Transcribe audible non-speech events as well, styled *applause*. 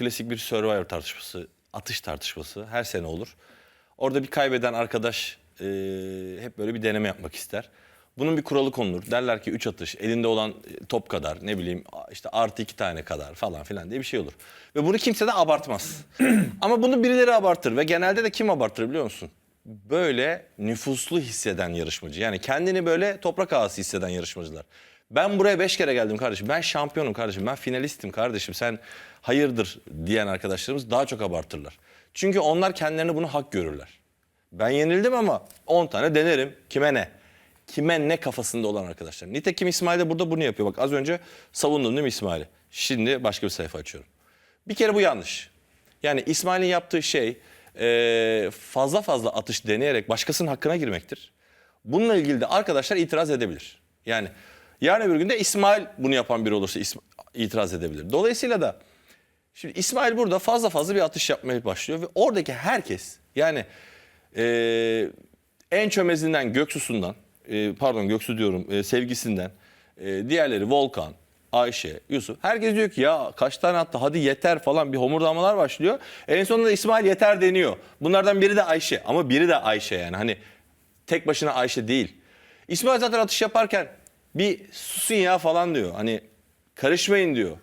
klasik bir Survivor tartışması, atış tartışması her sene olur. Orada bir kaybeden arkadaş e, hep böyle bir deneme yapmak ister. Bunun bir kuralı konulur. Derler ki 3 atış, elinde olan e, top kadar, ne bileyim işte artı 2 tane kadar falan filan diye bir şey olur. Ve bunu kimse de abartmaz. *clears throat* Ama bunu birileri abartır ve genelde de kim abartır biliyor musun? Böyle nüfuslu hisseden yarışmacı. Yani kendini böyle toprak ağası hisseden yarışmacılar. Ben buraya 5 kere geldim kardeşim. Ben şampiyonum kardeşim. Ben finalistim kardeşim. Sen hayırdır diyen arkadaşlarımız daha çok abartırlar. Çünkü onlar kendilerini bunu hak görürler. Ben yenildim ama 10 tane denerim. Kime ne? Kime ne kafasında olan arkadaşlar. Nitekim İsmail de burada bunu yapıyor. Bak az önce savundum değil mi İsmail'i? Şimdi başka bir sayfa açıyorum. Bir kere bu yanlış. Yani İsmail'in yaptığı şey e, fazla fazla atış deneyerek başkasının hakkına girmektir. Bununla ilgili de arkadaşlar itiraz edebilir. Yani yarın öbür gün de İsmail bunu yapan biri olursa itiraz edebilir. Dolayısıyla da Şimdi İsmail burada fazla fazla bir atış yapmaya başlıyor ve oradaki herkes yani e, en çömezinden Göksu'sundan e, pardon Göksu diyorum e, sevgisinden e, diğerleri Volkan, Ayşe, Yusuf herkes diyor ki ya kaç tane attı hadi yeter falan bir homurdamalar başlıyor. En sonunda İsmail yeter deniyor. Bunlardan biri de Ayşe ama biri de Ayşe yani hani tek başına Ayşe değil. İsmail zaten atış yaparken bir susun ya falan diyor. Hani karışmayın diyor.